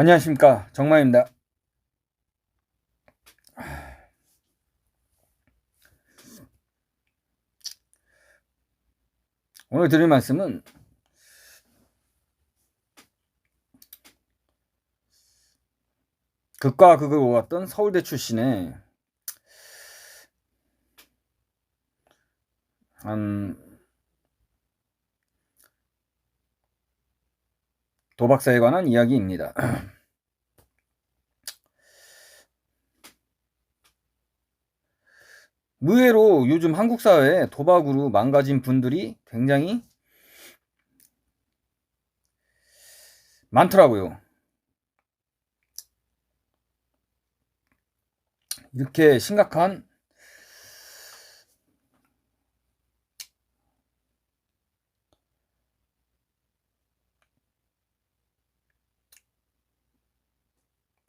안녕하십니까 정마입니다. 오늘 드릴 말씀은 극과 극을 오갔던 서울대 출신의 한 도박사에 관한 이야기입니다. 의외로 요즘 한국 사회에 도박으로 망가진 분들이 굉장히 많더라고요. 이렇게 심각한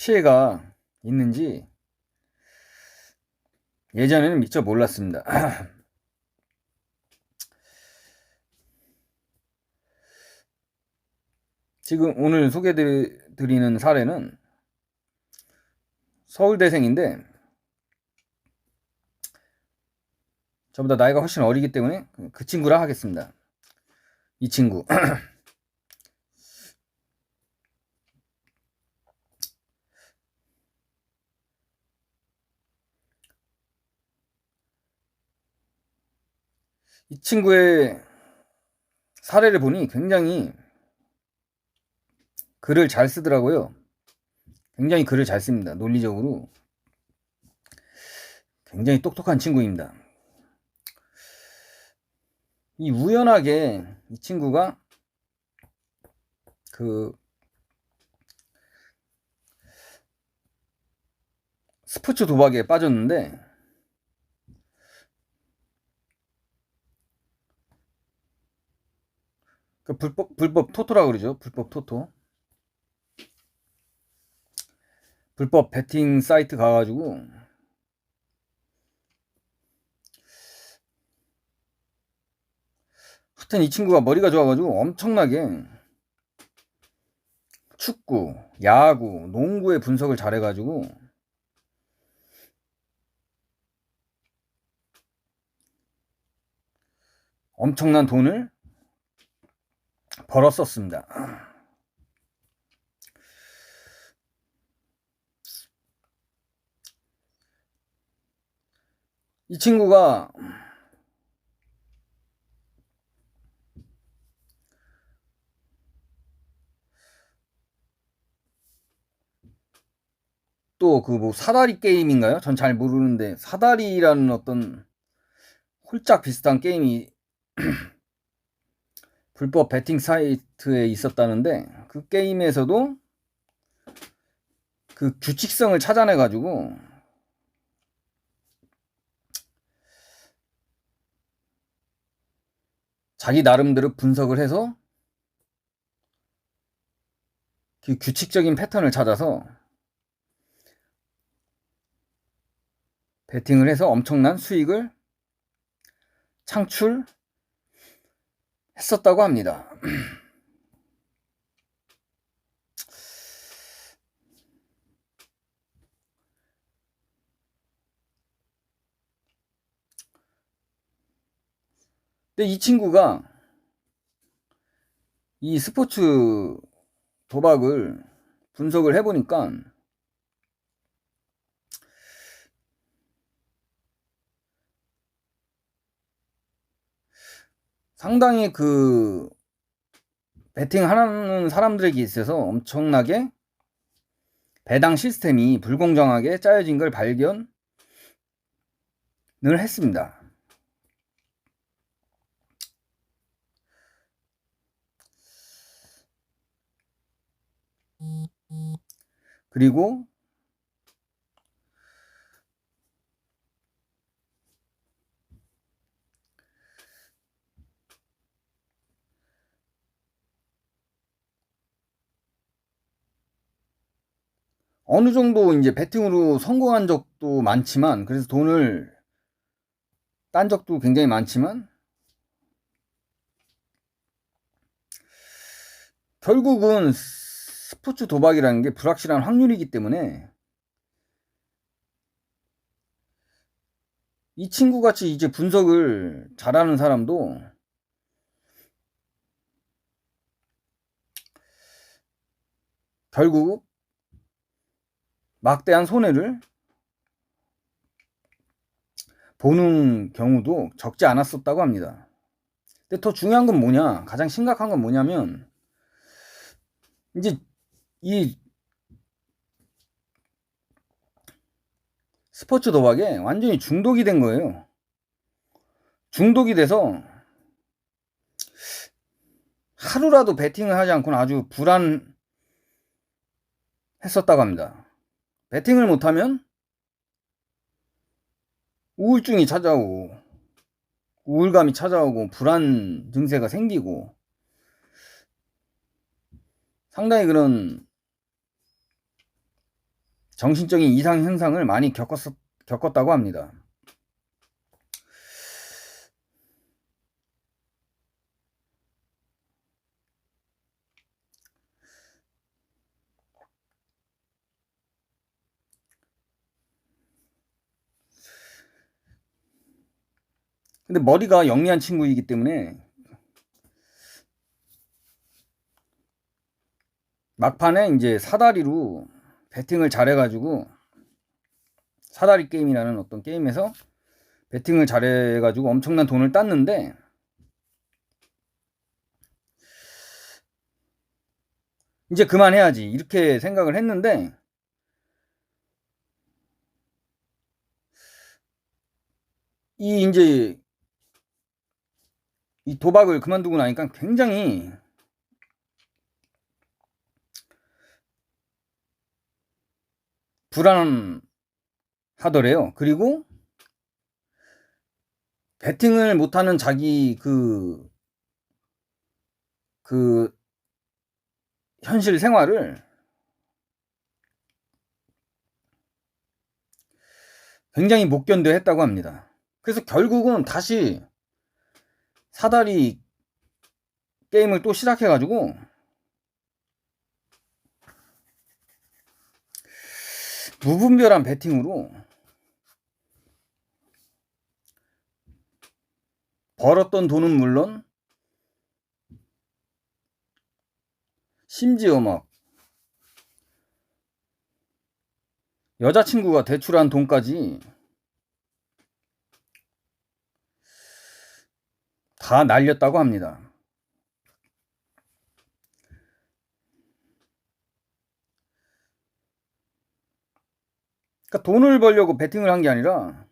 피해가 있는지 예전에는 미처 몰랐습니다. 지금 오늘 소개드리는 사례는 서울대생인데 저보다 나이가 훨씬 어리기 때문에 그 친구라 하겠습니다. 이 친구. 이 친구의 사례를 보니 굉장히 글을 잘 쓰더라고요. 굉장히 글을 잘 씁니다. 논리적으로. 굉장히 똑똑한 친구입니다. 이 우연하게 이 친구가 그 스포츠 도박에 빠졌는데 그 불법 불법 토토라 그러죠. 불법 토토. 불법 베팅 사이트 가가지고 하여튼 이 친구가 머리가 좋아가지고 엄청나게 축구, 야구, 농구의 분석을 잘해가지고 엄청난 돈을 벌었었습니다. 이 친구가 또 그 뭐 사다리 게임인가요? 전 잘 모르는데 사다리라는 어떤 홀짝 비슷한 게임이 불법 베팅 사이트에 있었다는데 그 게임에서도 그 규칙성을 찾아내 가지고 자기 나름대로 분석을 해서 그 규칙적인 패턴을 찾아서 베팅을 해서 엄청난 수익을 창출 했었다고 합니다. 근데 이 친구가 이 스포츠 도박을 분석을 해보니까 상당히 그 베팅 하는 사람들에게 있어서 엄청나게 배당 시스템이 불공정하게 짜여진 걸 발견을 했습니다. 그리고 어느 정도 이제 배팅으로 성공한 적도 많지만 그래서 돈을 딴 적도 굉장히 많지만 결국은 스포츠 도박이라는 게 불확실한 확률이기 때문에 이 친구 같이 이제 분석을 잘하는 사람도 결국 막대한 손해를 보는 경우도 적지 않았었다고 합니다. 근데 더 중요한 건 뭐냐? 가장 심각한 건 뭐냐면 이제 이 스포츠 도박에 완전히 중독이 된 거예요. 중독이 돼서 하루라도 베팅을 하지 않고는 아주 불안했었다고 합니다. 베팅을 못하면 우울증이 찾아오고 우울감이 찾아오고 불안 증세가 생기고 상당히 그런 정신적인 이상 현상을 많이 겪었, 겪었다고 합니다. 근데 머리가 영리한 친구이기 때문에 막판에 이제 사다리로 배팅을 잘해가지고 사다리 게임이라는 어떤 게임에서 배팅을 잘해가지고 엄청난 돈을 땄는데 이제 그만해야지 이렇게 생각을 했는데 이 이제 이 도박을 그만두고 나니까 굉장히 불안하더래요. 그리고 배팅을 못하는 자기 그, 그, 현실 생활을 굉장히 못 견뎌 했다고 합니다. 그래서 결국은 다시 사다리 게임을 또 시작해가지고 무분별한 배팅으로 벌었던 돈은 물론 심지어 막 여자친구가 대출한 돈까지 다 날렸다고 합니다. 그러니까 돈을 벌려고 베팅을 한 게 아니라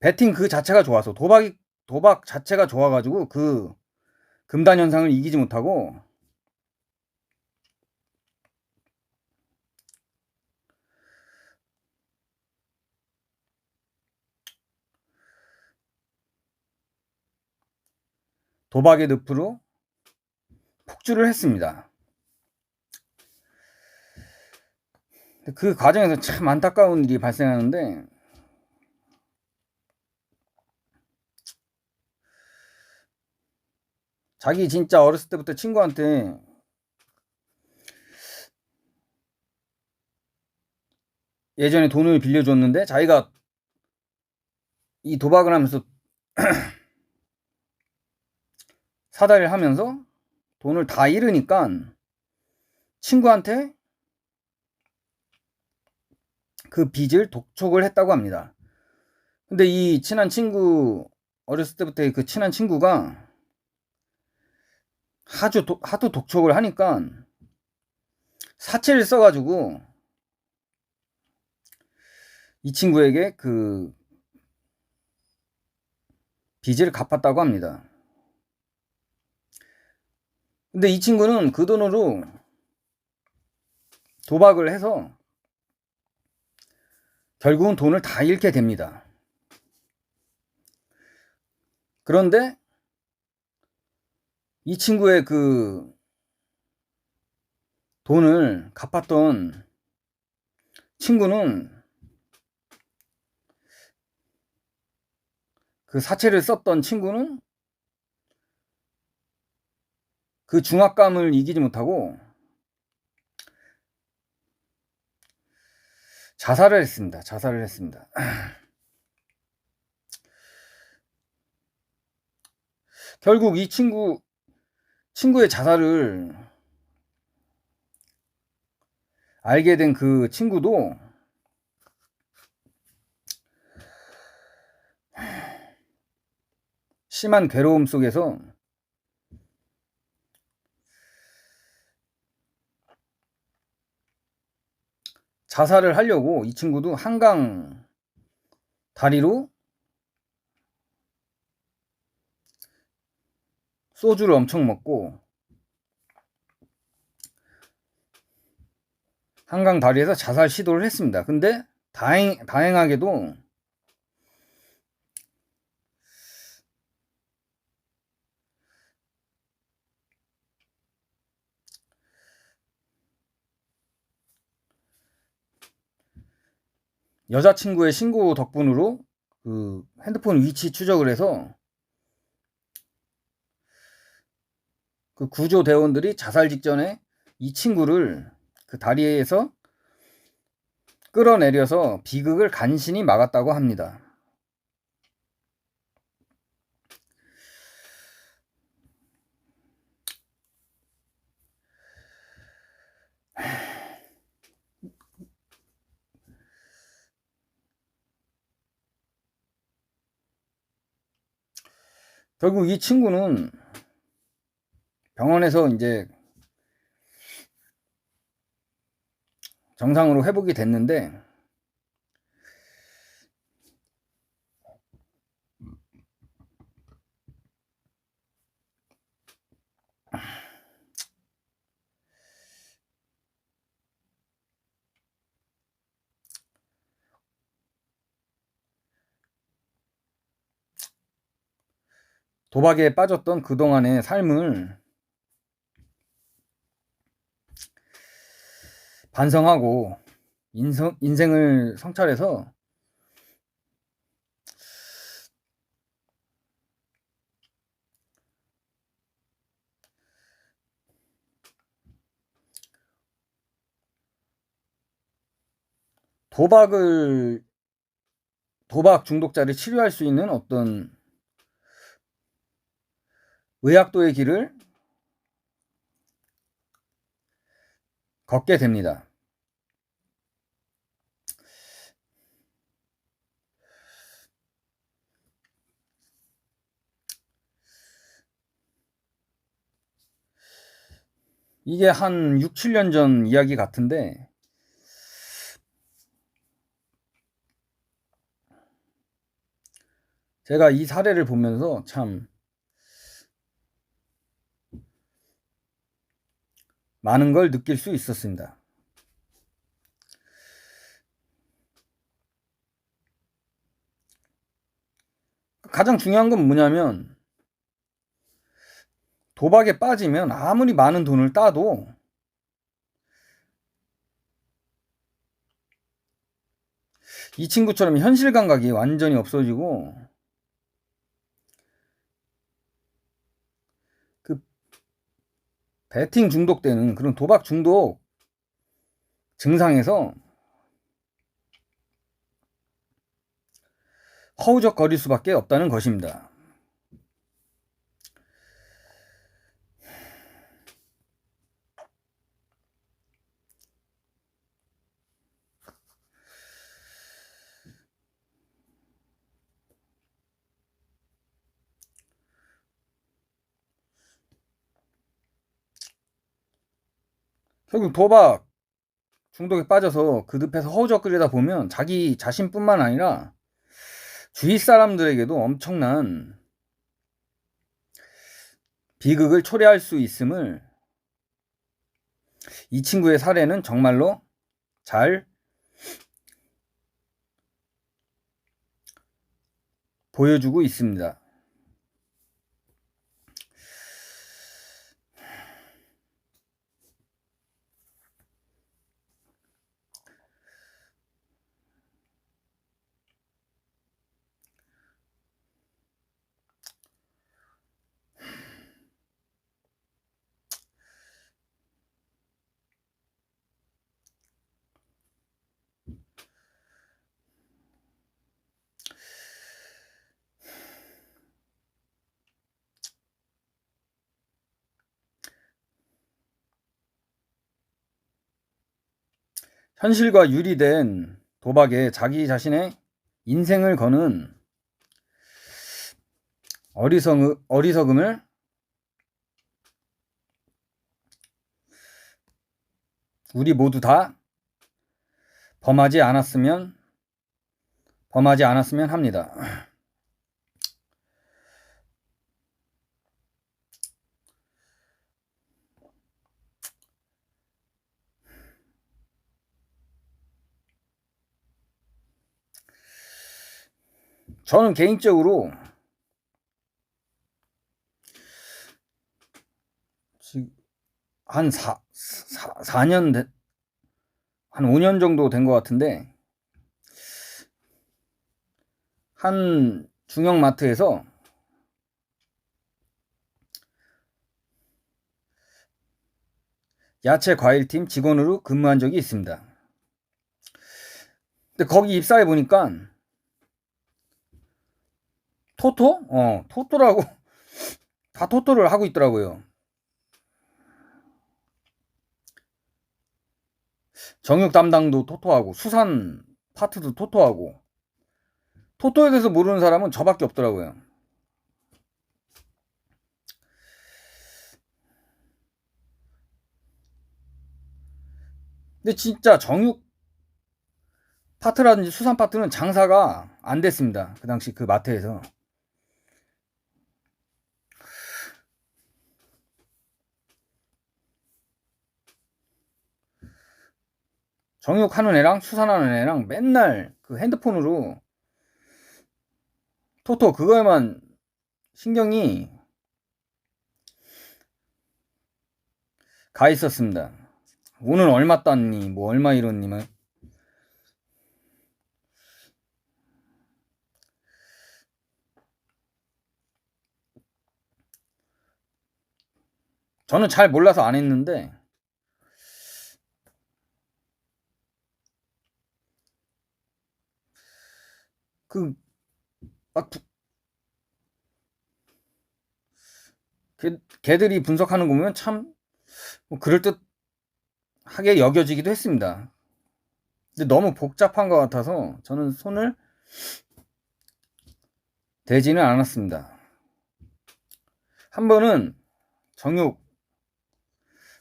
베팅 그 자체가 좋아서 도박이 도박 자체가 좋아가지고 그 금단 현상을 이기지 못하고 도박의 늪으로 폭주를 했습니다. 그 과정에서 참 안타까운 일이 발생하는데 자기 진짜 어렸을 때부터 친구한테 예전에 돈을 빌려줬는데 자기가 이 도박을 하면서 사다리를 하면서 돈을 다 잃으니까 친구한테 그 빚을 독촉을 했다고 합니다. 근데 이 친한 친구, 어렸을 때부터 그 친한 친구가 하도, 하도 독촉을 하니까 사채를 써가지고 이 친구에게 그 빚을 갚았다고 합니다. 근데 이 친구는 그 돈으로 도박을 해서 결국은 돈을 다 잃게 됩니다. 그런데 이 친구의 그 돈을 갚았던 친구는 그 사채를 썼던 친구는 그 중압감을 이기지 못하고 자살을 했습니다. 자살을 했습니다. 결국 이 친구 친구의 자살을 알게 된 그 친구도 심한 괴로움 속에서 자살을 하려고 이 친구도 한강 다리로 소주를 엄청 먹고 한강 다리에서 자살 시도를 했습니다. 근데 다행, 다행하게도 여자친구의 신고 덕분으로 그 핸드폰 위치 추적을 해서 그 구조 대원들이 자살 직전에 이 친구를 그 다리에서 끌어내려서 비극을 간신히 막았다고 합니다. 결국 이 친구는 병원에서 이제 정상으로 회복이 됐는데 도박에 빠졌던 그동안의 삶을 반성하고 인성, 인생을 성찰해서 도박을 도박 중독자를 치료할 수 있는 어떤 의학도의 길을 걷게 됩니다. 이게 한 6, 7년 전 이야기 같은데 제가 이 사례를 보면서 참 많은 걸 느낄 수 있었습니다. 가장 중요한 건 뭐냐면 도박에 빠지면 아무리 많은 돈을 따도 이 친구처럼 현실 감각이 완전히 없어지고 배팅 중독되는 그런 도박 중독 증상에서 허우적거릴 수밖에 없다는 것입니다. 결국 도박 중독에 빠져서 그 늪에서 허우적거리다 보면 자기 자신뿐만 아니라 주위 사람들에게도 엄청난 비극을 초래할 수 있음을 이 친구의 사례는 정말로 잘 보여주고 있습니다. 현실과 유리된 도박에 자기 자신의 인생을 거는 어리석, 어리석음을 우리 모두 다 범하지 않았으면 범하지 않았으면 합니다. 저는 개인적으로 지금 한 4, 4, 4년, 된- 한 5년 정도 된 것 같은데, 한 중형마트에서 야채 과일팀 직원으로 근무한 적이 있습니다. 근데 거기 입사해 보니까 토토? 어, 토토라고 다 토토를 하고 있더라고요. 정육 담당도 토토하고 수산 파트도 토토하고 토토에 대해서 모르는 사람은 저밖에 없더라고요. 근데 진짜 정육 파트라든지 수산 파트는 장사가 안 됐습니다. 그 당시 그 마트에서. 정육하는 애랑 수산하는 애랑 맨날 그 핸드폰으로 토토 그거에만 신경이 가 있었습니다. 오늘 얼마 땄니? 뭐 얼마 이뤘니? 뭐. 저는 잘 몰라서 안 했는데 그, 막, 부- 걔, 걔들이 분석하는 거 보면 참, 뭐 그럴듯하게 여겨지기도 했습니다. 근데 너무 복잡한 것 같아서 저는 손을 대지는 않았습니다. 한 번은 정육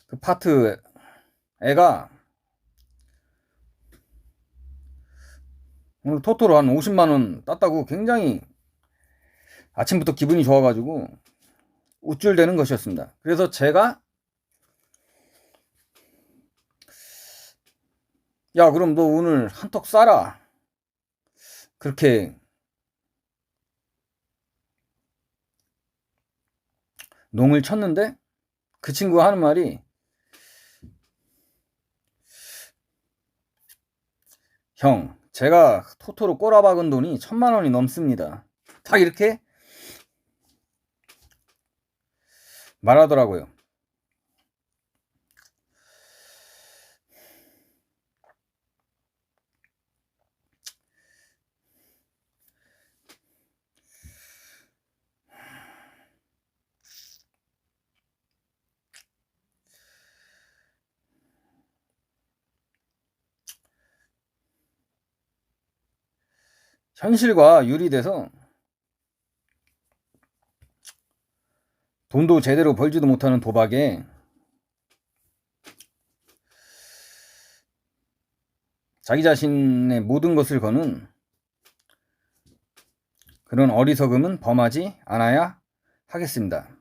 그 파트 애가 토토로 한 50만원 땄다고 굉장히 아침부터 기분이 좋아가지고 우쭐대는 것이었습니다. 그래서 제가 야 그럼 너 오늘 한턱 쏴라 그렇게 농을 쳤는데 그 친구가 하는 말이 형 제가 토토로 꼬라박은 돈이 천만 원이 넘습니다. 딱 이렇게 말하더라고요. 현실과 유리돼서 돈도 제대로 벌지도 못하는 도박에 자기 자신의 모든 것을 거는 그런 어리석음은 범하지 않아야 하겠습니다.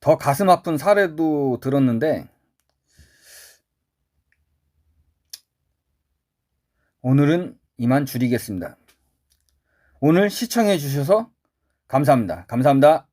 더 가슴 아픈 사례도 들었는데 오늘은 이만 줄이겠습니다. 오늘 시청해 주셔서 감사합니다. 감사합니다.